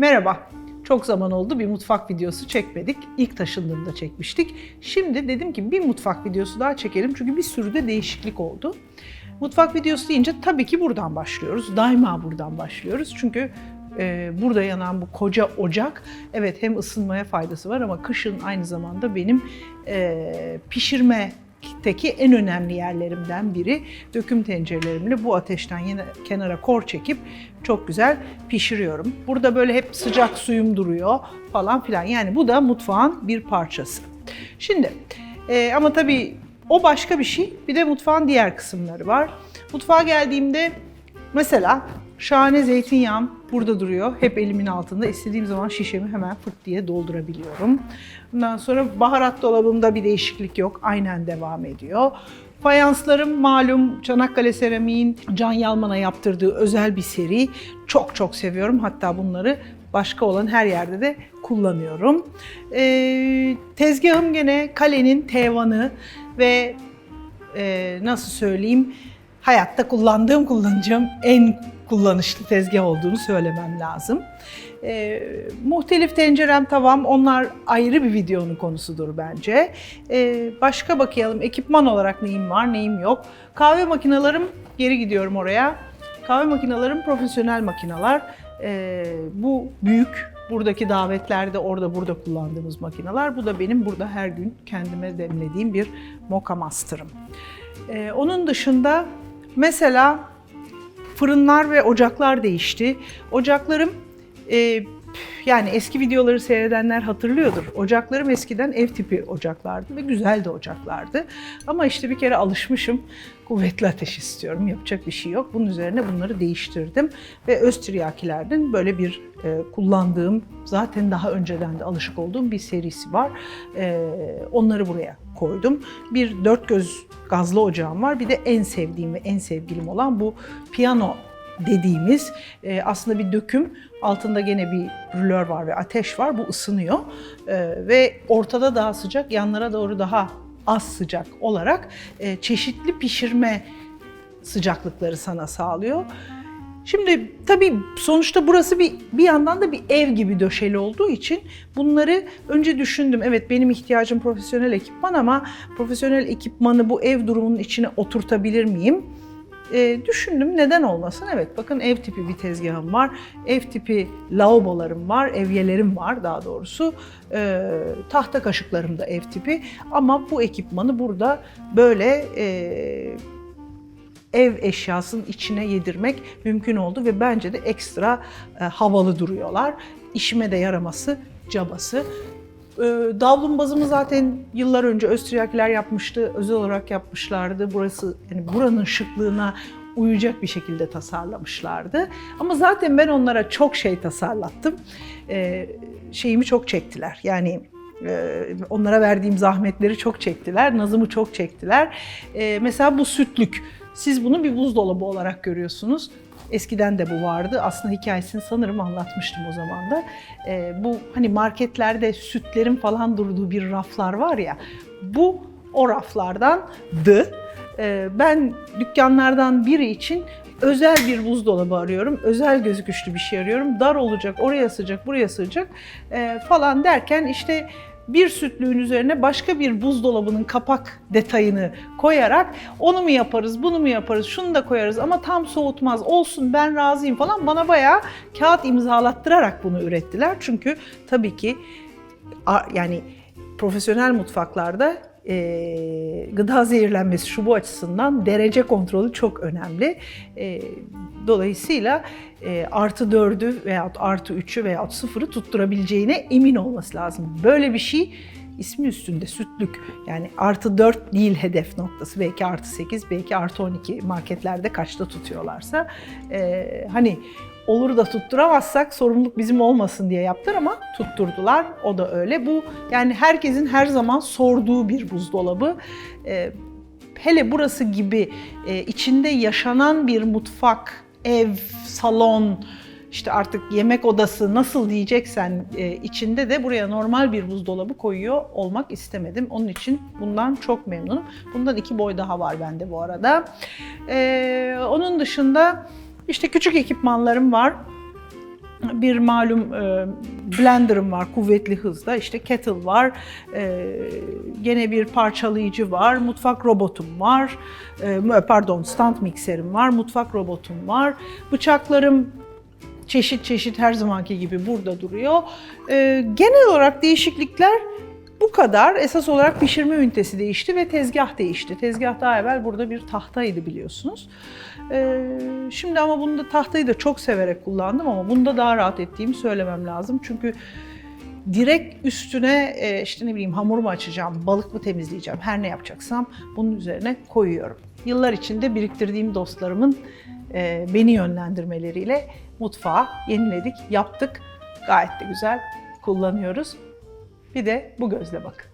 Merhaba. Çok zaman oldu bir mutfak videosu çekmedik. İlk taşındığımda çekmiştik. Şimdi dedim ki bir mutfak videosu daha çekelim çünkü bir sürü de değişiklik oldu. Mutfak videosu deyince tabii ki buradan başlıyoruz. Daima buradan başlıyoruz. Çünkü e, burada yanan bu koca ocak evet hem ısınmaya faydası var ama kışın aynı zamanda benim e, pişirme teki en önemli yerlerimden biri. Döküm tencerelerimle bu ateşten yine kenara kor çekip çok güzel pişiriyorum. Burada böyle hep sıcak suyum duruyor falan filan. Yani bu da mutfağın bir parçası. Şimdi e, ama tabii o başka bir şey. Bir de mutfağın diğer kısımları var. Mutfağa geldiğimde mesela şahane zeytinyağım burada duruyor. Hep elimin altında. İstediğim zaman şişemi hemen fırt diye doldurabiliyorum. Ondan sonra baharat dolabımda bir değişiklik yok. Aynen devam ediyor. Fayanslarım malum Çanakkale Seramik'in Can Yalman'a yaptırdığı özel bir seri. Çok çok seviyorum. Hatta bunları başka olan her yerde de kullanıyorum. Ee, tezgahım gene kalenin tevanı ve e, nasıl söyleyeyim hayatta kullandığım kullanacağım en kullanışlı tezgah olduğunu söylemem lazım. E, muhtelif tencerem tavam onlar ayrı bir videonun konusudur bence. E, başka bakayım ekipman olarak neyim var neyim yok. Kahve makinalarım geri gidiyorum oraya. Kahve makinalarım profesyonel makinalar. E, bu büyük buradaki davetlerde orada burada kullandığımız makineler. Bu da benim burada her gün kendime demlediğim bir Moka Master'ım. E, onun dışında mesela fırınlar ve ocaklar değişti. Ocaklarım e, yani eski videoları seyredenler hatırlıyordur. Ocaklarım eskiden ev tipi ocaklardı ve güzel de ocaklardı. Ama işte bir kere alışmışım. Kuvvetli ateş istiyorum. Yapacak bir şey yok. Bunun üzerine bunları değiştirdim. Ve Östriyakilerden böyle bir e, kullandığım, zaten daha önceden de alışık olduğum bir serisi var. E, onları buraya koydum. Bir dört göz gazlı ocağım var. Bir de en sevdiğim ve en sevgilim olan bu piyano dediğimiz e, aslında bir döküm. Altında gene bir rülör var ve ateş var. Bu ısınıyor. E, ve ortada daha sıcak, yanlara doğru daha az sıcak olarak e, çeşitli pişirme sıcaklıkları sana sağlıyor. Şimdi tabii sonuçta burası bir bir yandan da bir ev gibi döşeli olduğu için bunları önce düşündüm. Evet benim ihtiyacım profesyonel ekipman ama profesyonel ekipmanı bu ev durumunun içine oturtabilir miyim? E, düşündüm neden olmasın? Evet bakın ev tipi bir tezgahım var. Ev tipi lavabolarım var, evyelerim var daha doğrusu. E, tahta kaşıklarım da ev tipi. Ama bu ekipmanı burada böyle e, ev eşyasının içine yedirmek mümkün oldu ve bence de ekstra e, havalı duruyorlar. İşime de yaraması cabası. E, davlumbazımı zaten yıllar önce Östriyakiler yapmıştı, özel olarak yapmışlardı. Burası yani buranın şıklığına uyacak bir şekilde tasarlamışlardı. Ama zaten ben onlara çok şey tasarlattım. E, şeyimi çok çektiler. Yani e, onlara verdiğim zahmetleri çok çektiler, nazımı çok çektiler. E, mesela bu sütlük. Siz bunu bir buzdolabı olarak görüyorsunuz. Eskiden de bu vardı. Aslında hikayesini sanırım anlatmıştım o zaman da. Ee, bu hani marketlerde sütlerin falan durduğu bir raflar var ya. Bu o raflardandı. Ee, ben dükkanlardan biri için özel bir buzdolabı arıyorum. Özel gözüküşlü bir şey arıyorum. Dar olacak, oraya sığacak, buraya sığacak ee, falan derken işte bir sütlüğün üzerine başka bir buzdolabının kapak detayını koyarak onu mu yaparız, bunu mu yaparız, şunu da koyarız ama tam soğutmaz, olsun ben razıyım falan bana bayağı kağıt imzalattırarak bunu ürettiler. Çünkü tabii ki yani profesyonel mutfaklarda e, gıda zehirlenmesi şu bu açısından derece kontrolü çok önemli. E, dolayısıyla e, artı dördü veya artı üçü veya sıfırı tutturabileceğine emin olması lazım. Böyle bir şey ismi üstünde sütlük yani artı 4 değil hedef noktası belki artı 8 belki artı 12 marketlerde kaçta tutuyorlarsa e, hani olur da tutturamazsak sorumluluk bizim olmasın diye yaptılar ama tutturdular. O da öyle. Bu yani herkesin her zaman sorduğu bir buzdolabı. Ee, hele burası gibi e, içinde yaşanan bir mutfak, ev, salon, işte artık yemek odası nasıl diyeceksen e, içinde de buraya normal bir buzdolabı koyuyor olmak istemedim. Onun için bundan çok memnunum. Bundan iki boy daha var bende bu arada. Ee, onun dışında işte küçük ekipmanlarım var. bir malum e, blenderım var kuvvetli hızda, işte kettle var, e, gene bir parçalayıcı var, mutfak robotum var, e, pardon stand mikserim var, mutfak robotum var, bıçaklarım çeşit çeşit her zamanki gibi burada duruyor. E, genel olarak değişiklikler bu kadar. Esas olarak pişirme ünitesi değişti ve tezgah değişti. Tezgah daha evvel burada bir tahtaydı biliyorsunuz. Ee, şimdi ama bunda tahtayı da çok severek kullandım ama bunda daha rahat ettiğimi söylemem lazım. Çünkü direkt üstüne e, işte ne bileyim hamur mu açacağım, balık mı temizleyeceğim, her ne yapacaksam bunun üzerine koyuyorum. Yıllar içinde biriktirdiğim dostlarımın e, beni yönlendirmeleriyle mutfağı yeniledik, yaptık. Gayet de güzel kullanıyoruz. Bir de bu gözle bakın.